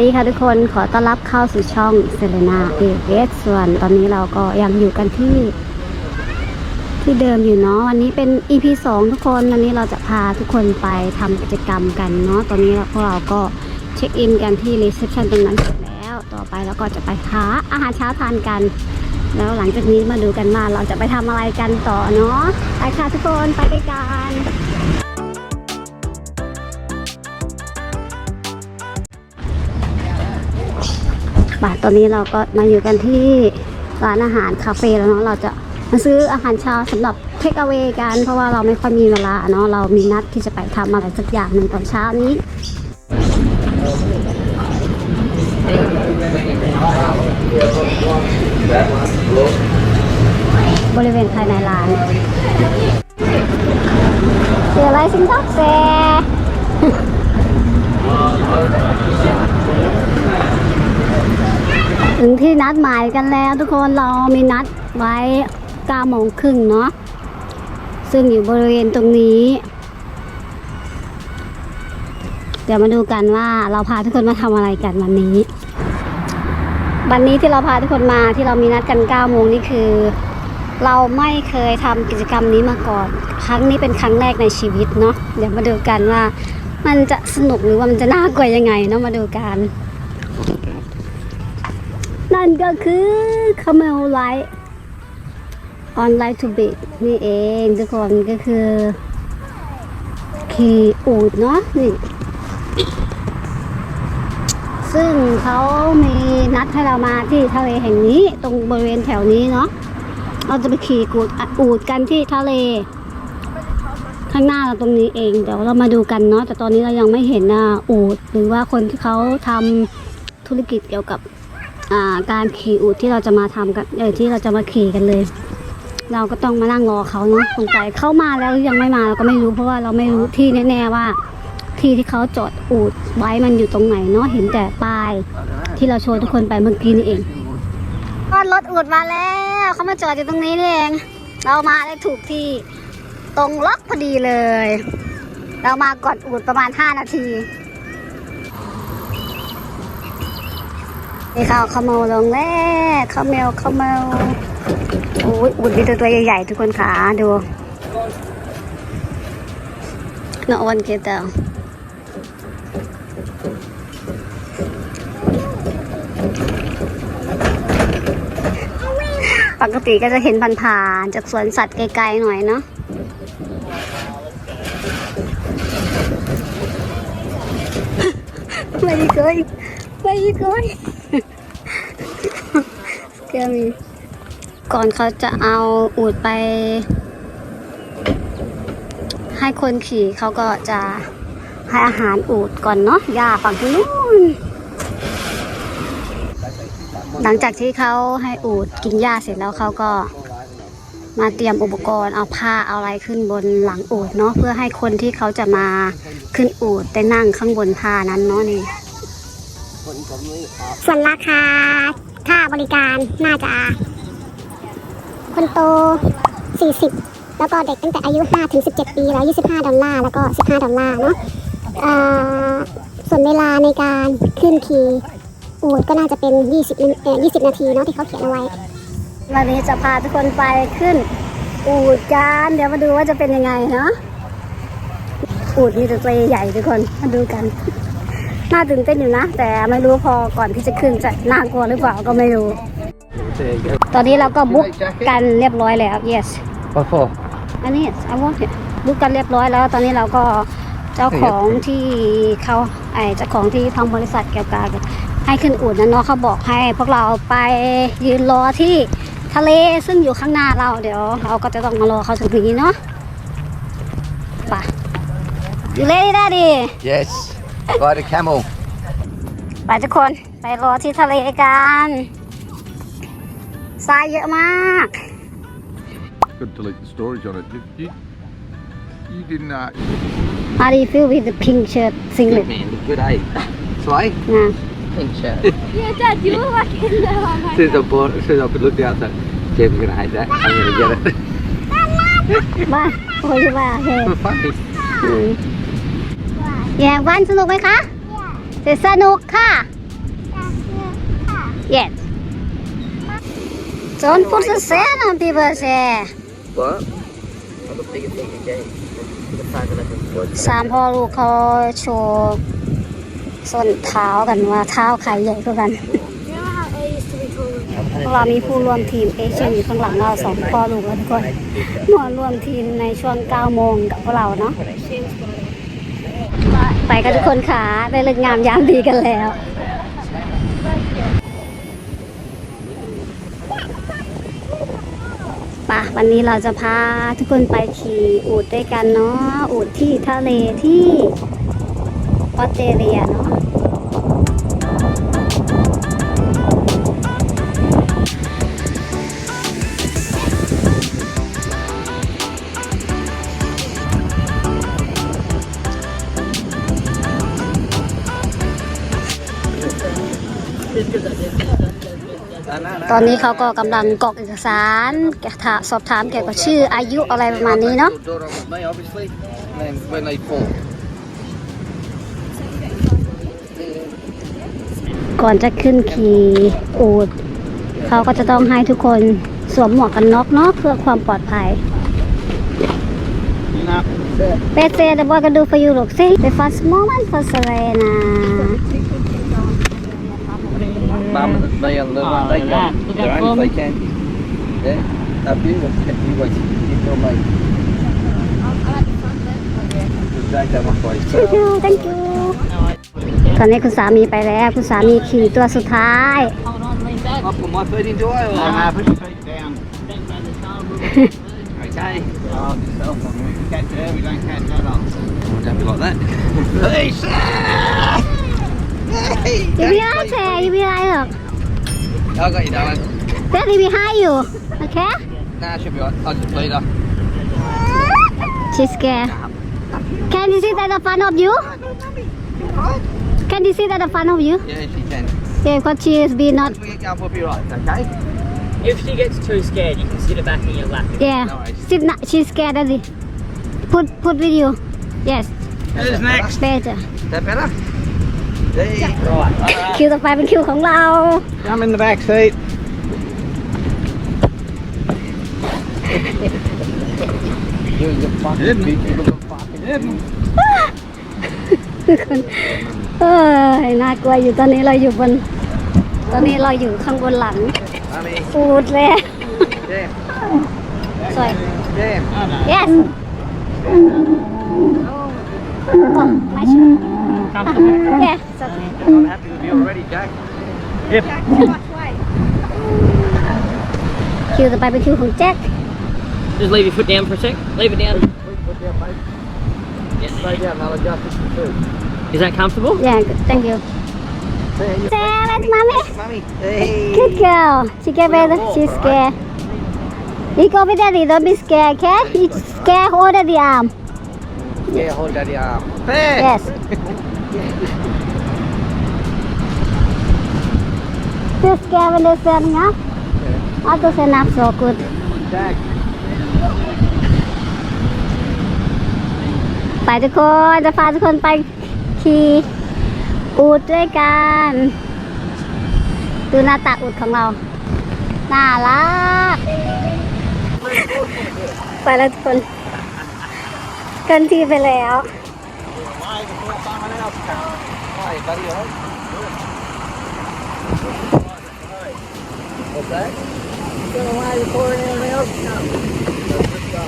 ดีค่ะทุกคนขอต้อนรับเข้าสู่ช่องเซเลนาเอเอสส่วนตอนนี้เราก็ยังอยู่กันที่ ที่เดิมอยู่เนาะวันนี้เป็น EP 2 ทุกคนวันนี้เราจะพาทุกคนไปทำกิจกรรมกันเนาะตอนนี้เราพวกเราก็เช็คอินกันที่รีเซพชันตรงนั้นเสร็จแล้ว ต่อไปเราก็จะไปหาอาหารเช้าทานกัน แล้วหลังจากนี้มาดูกันว่าเราจะไปทำอะไรกันต่อเนาะไปค่ะทุกคนไปด้วยกัน บาทตอนนี้เราก็มาอยู่กันที่ร้านอาหารคาเฟ่แล้วเนาะเราจะมาซื้ออาหารเช้าสำหรับเทคเอา a y กัน เพราะว่าเราไม่ค่อยมีเวลาเนาะเรามีนัดที่จะไปทำอะไรสักอย่างหนึ่งตอนเช้านี้บริเวณภายในร้านเจออะไรสิงท็อกแซ ถึง ที่นัดหมายกันแล้วทุกคนเรามีนัดไว้9โมงครึ่งเนาะซึ่งอยู่บริเวณตรงนี้ เดี๋ยวมาดูกันว่าเราพาทุกคนมาทำอะไรกันวันนี้ วันนี้ที่เราพาทุกคนมาที่เรามีนัดกัน9โมงนี่คือ เราไม่เคยทำกิจกรรมนี้มาก่อน ครั้งนี้เป็นครั้งแรกในชีวิตเนาะเดี๋ยวมาดูกันว่ามันจะสนุกหรือว่ามันจะน่ากลัวยังไงเนาะมาดูกัน นั่นก็คือ Camel Light on l i g h t to b e นี่เองทุกคนก็คือขี่อูดเนาะนี่ ซึ่งเขามีนัดให้เรามาที่ทะเลแห่งนี้ตรงบริเวณแถวนี้เนาะเราจะไปขี่กูดอูดกันที่ทะเล ข้างหน้าเราตรงนี้เองเดี๋ยวเรามาดูกันเนาะแต่ตอนนี้เรายังไม่เห็นอูดหรือว่าคนที่เขาทำธุรกิจเกี่ยวกับ การขี่อูฐที่เราจะมาทำกันเออที่เราจะมาขี่กันเลย เราก็ต้องมานั่งรอเขาเนาะสงสัยเข้ามาแล้วยังไม่มาเราก็ไม่รู้เพราะว่าเราไม่รู้ที่แน่ๆว่า ที่ที่เขาจอดอูดไว้มันอยู่ตรงไหนเนาะเห็นแต่ป้าย ที่เราโชว์ทุกคนไปเมื่อกี้นี่เองก็รถอูดมาแล้วเขามาจอดอยู่ตรงนี้นี่เอง เรามาได้ถูกที่ตรงล็อกพอดีเลย เรามาก่อนอูดประมาณ 5 นาที นี่เขาขโมยลงแล้วขโมยขโมยโอ้ยอุ่นมีตัวตัวใหญ่ๆทุกคนขาดูนอนเกตาปกติก็จะเห็นผ่านๆจากสวนสัตว์ไกลๆหน่อยเนาะไม่เคยไม่เคย เกมีก่อนเขาจะเอาอูดไป ให้คนขี่เขาก็จะให้อาหารอูดก่อนเนาะหญ้าฝั่งที่นู้นหลังจากที่เขาให้อูดกินหญ้าเสร็จแล้วเขาก็มาเตรียมอุปกรณ์เอาผ้าเอาอะไรขึ้นบนหลังอูดเนาะเพื่อให้คนที่เขาจะมาขึ้นอูดได้นั่งข้างบนผ้านั้นเนาะนี่ส่วนราคา ค่าบริการน่าจะ คนโต 40 แล้วก็เด็กตั้งแต่อายุ 5 ถึง 17 ปี แล้ว 25 ดอลลาร์ แล้วก็ 15 ดอลลาร์เนาะส่วนเวลาในการขึ้นขี่อูดก็น่าจะเป็น 20เอ่อ20 นาทีเนาะที่เขาเขียนเอาไว้ วันนี้จะพาทุกคนไปขึ้น อูดกันเดี๋ยวมาดูว่าจะเป็นยังไงเนาะอูดมีแต่ตัวใหญ่ทุกคนมาดูกัน น่าตื่นเต้นอยู่นะ แต่ไม่รู้พอก่อนที่จะขึ้นจะน่ากลัวหรือเปล่าก็ไม่รู้ ตอนนี้เราก็บุ๊กกันเรียบร้อยแล้ว yes What for? อันนี้ I want it บุ๊กกันเรียบร้อยแล้ว ตอนนี้เราก็เจ้าของที่เขาไอเจ้าของที่ทำบริษัทเกี่ยวกับให้ขึ้นอูดนั้นเนาะเขาบอกให้ พวกเราไปยืนรอที่ทะเลซึ่งอยู่ข้างหน้าเราเดี๋ยว เราก็จะต้องมารอเขาถึงนี้เนาะไปอยู่เลยได้ดิ Yes. Ride a camel. ไปทุกคนไปรอที่ทะเลกันทรายเยอะมาก Got to delete the storage on it. You, you, you didn't. Uh, How do you feel with the pink shirt singlet man, look good, eh? Sway? นะ Pink shirt. Yeah, Dad, you look like in the as soon as I bought it, as soon as I could look outside, Jeb's gonna hate that. I'm gonna get it. บ้านโอ้ยบ้าโอเค Funny. อืม แย่วันสนุกไหมคะสนุกค่ะ yes Don't put the sand on people say What? I'm the biggest thing again. The fact that I can float. สามพ่อลูกเขาโชว์ส้นเท้ากันว่าเท้าใครใหญ่กว่ากันพวกเรามีผู้ร่วมทีมเอเชียอยู่ข้างหลังเราสองพ่อลูกแล้วทุกคนมาร่วมทีมในช่วง9โมงกับพวกเราเนาะ ไปกันทุกคนขาได้เลิกงามยามดีกันแล้วปะวันนี้เราจะพาทุกคนไปขี่อูดด้วยกันเนาะอูดที่ทะเลที่ออสเตรเลียเนาะ ตอนนี้เขาก็กำลังกรอกเอกสารถามสอบถามเกี่ยวกับชื่ออายุอะไรประมาณนี้เนาะ Door on with me, obviously. And then when they fall. ก่อนจะขึ้นขี่อูดเขาก็จะต้องให้ทุกคนสวมหมวกกันน็อกเนาะเพื่อความปลอดภัยเปเซ่เดบอยกันดู for you look see the first moment for Serena can. Yeah. They're beautiful. You wait. You feel me. Take that one, please. thank you thank you ตอนนี้คุณสามีไปแล้ว คุณสามีขี่ตัวสุดท้าย I put my feet into oil. Uh, put your feet down. Okay. Oh, yourself. We catch it, we don't catch that off. Don't be like that. Hey, Hey! อย่าไปไล่แชร์อย่าไปไล่หรอก I got you, darling. Daddy behind you okay Nah, I should be right. I'll just lead her. she's scared can you see that the front of you can you see that the front of you Yeah, she can. yeah because she is be not Once we get going, we'll be right, okay? If she gets too scared, you can sit her back in your lap. yeah No worries. sit not she's scared Daddy put put with you yes Who's next? better Is that better? There. Right. คิวต่อไปเป็นคิวของเรา I'm in the back seat. You and your fucking Hidden. bitch, you little fucking Hidden. เออน่ากลัวอยู่ตอนนี้เราอยู่บน ตอนนี้เราอยู่ข้างบนหลัง Mummy. ฟูดเลย Damn. สวย Damn. yes oh my shot yeah it's okay I'm happy with you already, Jack. คิวต่อไปเป็นคิวของแจ็ค Just leave your foot down for a sec. Leave it down. Put down, mate. Yes. Stay down, I'll adjust this for two. Is that comfortable? yeah thank you There, you Sarah mommy Mummy. Hey. good girl she get better she's scared you go with daddy don't be scared okay you scared hold the arm Yeah, hold daddy arm. There. yes still scared when they're standing up others are not so good Jack. ไปทุกคนจะพาทุกคนไปขี่อูดด้วยกันดูหน้าตาอูดของเรา น่ารัก ไปแล้วทุกคนเกันที่ไปแล้ว Hi, buddy, all right? What's that? Going away before anything else comes. Let's go.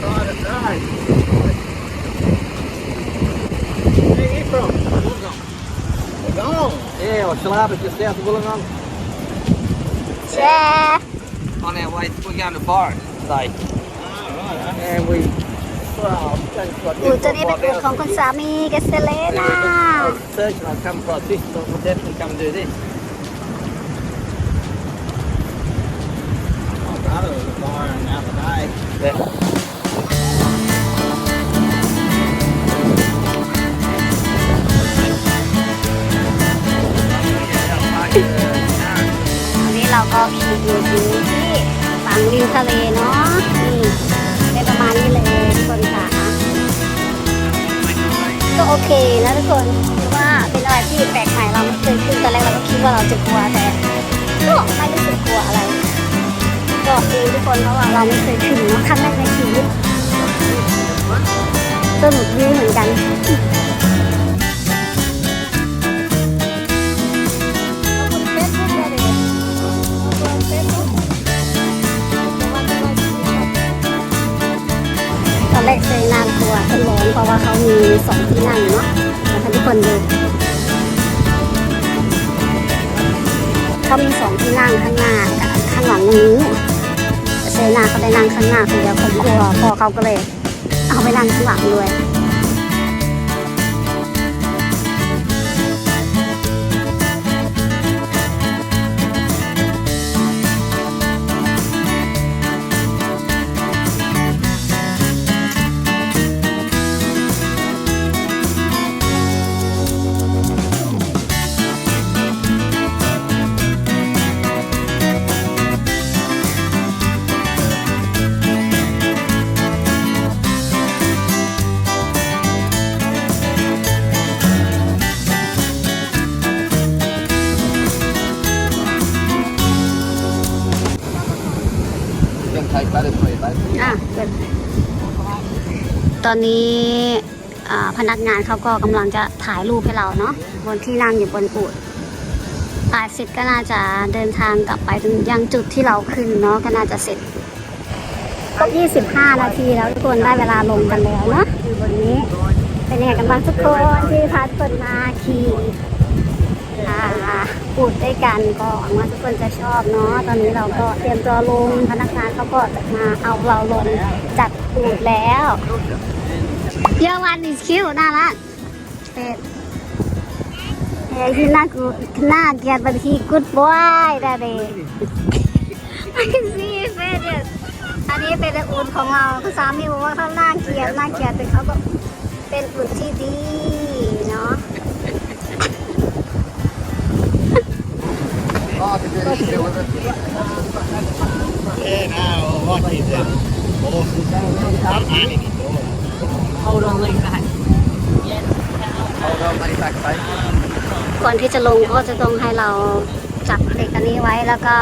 Try to drive. Where are you from? Wollongong. Yeah, well, Shallaba, just south of Wollongong. แชร์ On our way, we're going to Byron today. And we... Well, thanks for อูดตัวนี้เป็นอูดของคุณสามีเกสเลนา I was searching, I've come across this, so we'll definitely come and do this. วันนี้เราก็ขี่อยู่ที่ฝั่งริมทะเลเนาะนี่ได้ประมาณนี้เลยทุกคนค่ะ ก็โอเคนะทุกคนคือว่าเป็นอะไรที่แปลกใหม่เราไม่เคยขึ้นตอนแรกเราก็คิดว่าเราจะกลัวแต่ก็ไม่รู้สึกกลัวอะไร ก็ดีทุกคนเพราะว่าเราไม่เคยขึ้นเนาะครั้งแรกในชีวิตสนุกดีเหมือนกันตอนแรกเคยน่ากลัวเป็นร้อนเพราะว่าเขามีสองที่นั่งเนาะแล้วทุกคนดูเขามีสองที่นั่งข้างหน้ากับข้างหลังนี้ เซนาเขาได้นั่งข้างหน้าคนเดียวผมกลัวพ่อเขาก็เลย เอาไปนั่งข้างหลังด้วย อะเปิดตอนนี้พนักงานเขาก็กำลังจะถ่ายรูปให้เราเนาะบนที่นั่งอยู่บนอูดถ่ายเสร็จก็น่าจะเดินทางกลับไปถึงยังจุดที่เราขึ้นเนาะก็น่าจะเสร็จครบ25 นาทีแล้วทุกคนได้เวลาลงกันแล้วเนาะบนนี้ เป็นยังไงกันบ้างทุกคนที่พาทุกคนมาขี่ อ่าอูดด้วยกันก็หวังว่าทุกคนจะชอบเนาะตอนนี้เราก็เตรียมตัวลงพนักงานเขาก็จะมาเอาเราลงจัดอูดแล้วเยอวันอีคิวน่ารักเป็ดเฮ้ยที่น่ากูน่าเกียดบางที good boy ได้เลย I can see it เป็ดอันนี้เป็นอูดของเราคุณสามีบอกว่าเขาน่าเกียดน่าเกียดแต่เขาก็เป็นอูดที่ดี เนาะ Oh, to do this shit with it. Yeah, no, what is it? Awesome. Hold on, lean back. Hold on, mate, back, mate. ก่อนที่จะลงก็จะต้องให้เราจับเหล็กอันนี้ไว้แล้วก็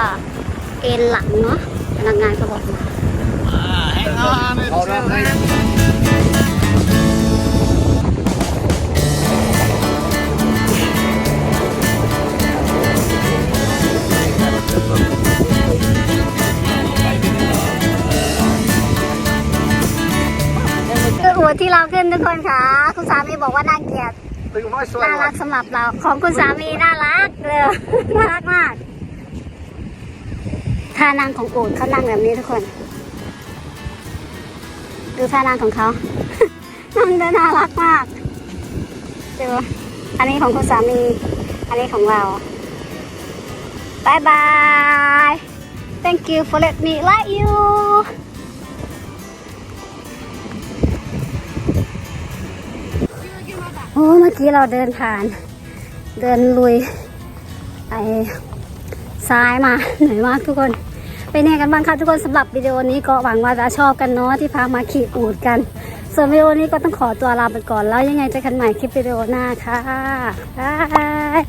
เอ็นหลังเนาะพนักงานเขาบอกมา Hang on. Hold on, mate. คือหัวที่เราขึ้นทุกคนค่ะ คุณสามีบอกว่าน่าเกลียด Look at my น่า side. รักสำหรับเรา ของคุณสามีน่ารักเลยน่ารักมากท่านั่งของอูดเขานั่งแบบนี้ทุกคน ดูท่านั่งของเขานั่งได้น่ารักมากดูอันนี้ของคุณสามี อันนี้ของเราบายบาย thank you for let me like you อ้เมื่อกี้เราเดินผ่าน เดินลุยไปซ้ายมาเหนื่อยมากทุกคนเป็นยังไงกันบ้างคะทุกคนสำหรับวิดีโอนี้ก็หวังว่าจะชอบกันเนาะที่พามาขี่อูดกัน ส่วนวิดีโอนี้ก็ต้องขอตัวลาไปก่อนแล้วยังไงเจอกันใหม่คลิปวิดีโอหน้าค่ะบาย